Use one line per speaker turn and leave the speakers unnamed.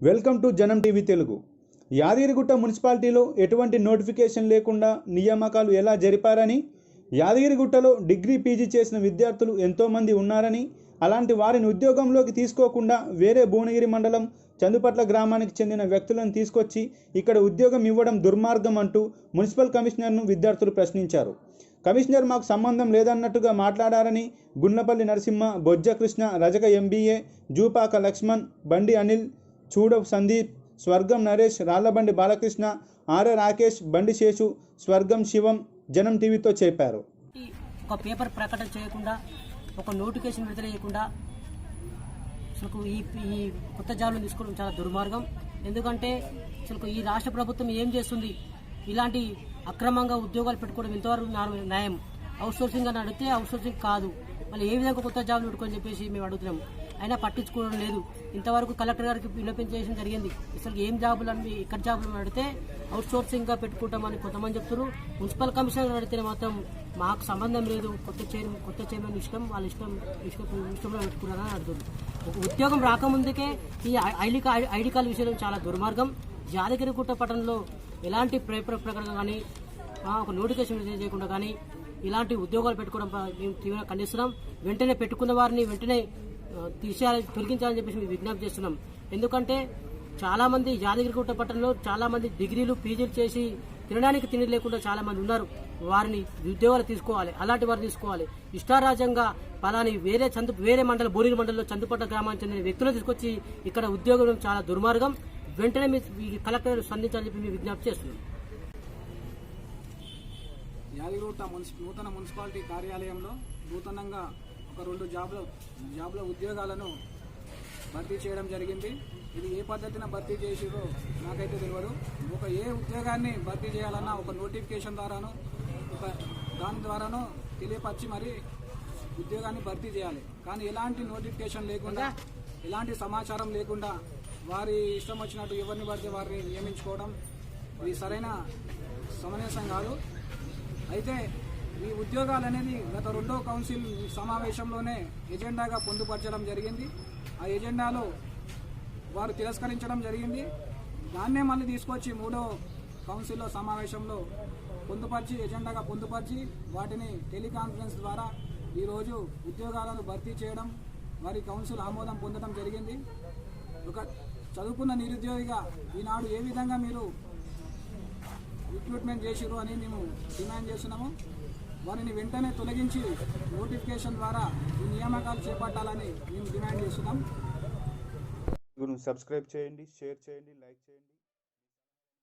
Welcome to Janam TV Telugu. Yadagirigutta మున్సిపాలిటీలో ఎటువంటి notification లేకుండా నియామకాలు ఎలా జరిపారని యాదగిరిగుట్టలో డిగ్రీ పీజీ చేసిన విద్యార్థులు ఎంతోమంది ఉన్నారని అలాంటి వారిని ఉద్యోగంలోకి తీసుకోకుండా వేరే భువనగిరి మండలం చందుపట్ల గ్రామానికి చెందిన వ్యక్తులను తీసుకొచ్చి ఇక్కడ ఉద్యోగం ఇవ్వడం దుర్మార్గం అంటూ మున్సిపల్ కమిషనర్ను విద్యార్థులు ప్రశ్నించారు. కమిషనర్ మాకు సంబంధం లేదన్నట్టుగా మాట్లాడారని గుండ్లపల్లి నరసింహ బొజ్జ కృష్ణ రజక ఎంబీఏ జూపాక లక్ష్మణ్ బండి అనిల్ చూడ సందీప్ స్వర్గం నరేష్ రాళ్ళబండి బాలకృష్ణ ఆర్య రాకేష్ బండి శేషు స్వర్గం శివం జనం టీవీతో చెప్పారు.
ఒక పేపర్ ప్రకటన చేయకుండా ఒక నోటిఫికేషన్ విడుదల చేయకుండా అసలు ఈ ఈ కొత్త జాబులు తీసుకోవడం చాలా దుర్మార్గం. ఎందుకంటే అసలు ఈ రాష్ట్ర ప్రభుత్వం ఏం చేస్తుంది? ఇలాంటి అక్రమంగా ఉద్యోగాలు పెట్టుకోవడం ఇంతవరకు న్యాయం? అవుట్ సోర్సింగ్ అని అడిగితే అవుట్ సోర్సింగ్ కాదు. మళ్ళీ ఏ విధంగా కొత్త జాబ్లు పెట్టుకొని చెప్పేసి మేము అడుగుతున్నాం. అయినా పట్టించుకోవడం లేదు. ఇంతవరకు కలెక్టర్ గారికి విన్నపించేయడం జరిగింది. అసలు ఏం జాబులు అని ఎక్కడ జాబులు అడిగితే అవుట్ సోర్సింగ్గా పెట్టుకుంటామని కొంతమంది చెప్తున్నారు. మున్సిపల్ కమిషనర్ అడిగితే మాత్రం మాకు సంబంధం లేదు కొత్త చైర్మన్ కొత్త చైర్మన్ ఇష్టం వాళ్ళ ఇష్టం ఇష్టం ఇష్టంలో పెట్టుకున్నారని అడుగుతుంది ఉద్యోగం రాకముందుకే ఈ ఐడి ఐడి కార్డు విషయం చాలా దుర్మార్గం. యాదగిరిగుట్ట పట్టణంలో ఎలాంటి ప్రకటన కానీ ఒక నోటిఫికేషన్ చేయకుండా కానీ ఇలాంటి ఉద్యోగాలు పెట్టుకోవడం మేము తీవ్రంగా ఖండిస్తున్నాం. వెంటనే పెట్టుకున్న వారిని వెంటనే తీసేయాలి తొలగించాలని చెప్పేసి మేము విజ్ఞప్తి చేస్తున్నాం. ఎందుకంటే చాలామంది యాదగిరిగుట్ట పట్టణంలో చాలామంది డిగ్రీలు పీజీలు చేసి తినడానికి తిండి లేకుండా చాలామంది ఉన్నారు. వారిని ఉద్యోగాలు తీసుకోవాలి అలాంటి వారు తీసుకోవాలి. ఇష్టారాజ్యంగా పలాని వేరే చందు వేరే మండలం బోరిని మండలంలో చందుపట్ట గ్రామానికి చెందిన వ్యక్తులను తీసుకొచ్చి ఇక్కడ ఉద్యోగం చాలా దుర్మార్గం. వెంటనే మీ కలెక్టర్ స్పందించాలని చెప్పి మేము విజ్ఞప్తి చేస్తున్నాం.
యాదగిరిగుట్ట మున్సి నూతన మున్సిపాలిటీ కార్యాలయంలో నూతనంగా ఒక రెండు జాబ్ల జాబ్ల ఉద్యోగాలను భర్తీ చేయడం జరిగింది. ఇది ఏ పద్ధతిన భర్తీ చేసిరో నాకైతే తెలియదు ఒక ఏ ఉద్యోగాన్ని భర్తీ చేయాలన్నా ఒక నోటిఫికేషన్ ద్వారాను ఒక దాని ద్వారాను తెలియపరిచి మరి ఉద్యోగాన్ని భర్తీ చేయాలి. కానీ ఎలాంటి నోటిఫికేషన్ లేకుండా ఎలాంటి సమాచారం లేకుండా వారి ఇష్టం వచ్చినట్టు ఎవరిని పడితే వారిని నియమించుకోవడం ఇది సరైన సమంజసం కాదు. అయితే ఈ ఉద్యోగాలు అనేది గత రెండో కౌన్సిల్ సమావేశంలోనే ఎజెండాగా పొందుపరచడం జరిగింది. ఆ ఎజెండాలో వారు తిరస్కరించడం జరిగింది. దాన్నే మళ్ళీ తీసుకొచ్చి మూడో కౌన్సిల్లో సమావేశంలో పొందుపరిచి ఎజెండాగా పొందుపరిచి వాటిని టెలికాన్ఫరెన్స్ ద్వారా ఈరోజు ఉద్యోగాలను భర్తీ చేయడం వారి కౌన్సిల్ ఆమోదం పొందడం జరిగింది. ఒక చదువుకున్న నిరుద్యోగిగా ఈనాడు ఏ విధంగా మీరు రిక్రూట్మెంట్ చేసిరు అని మేము డిమాండ్ చేస్తున్నాము. వారిని వెంటనే తొలగించి నోటిఫికేషన్ ద్వారా ఈ నియామకాలు చేపట్టాలని మేము డిమాండ్ చేస్తున్నాం.
సబ్స్క్రైబ్ చేయండి షేర్ చేయండి లైక్ చేయండి.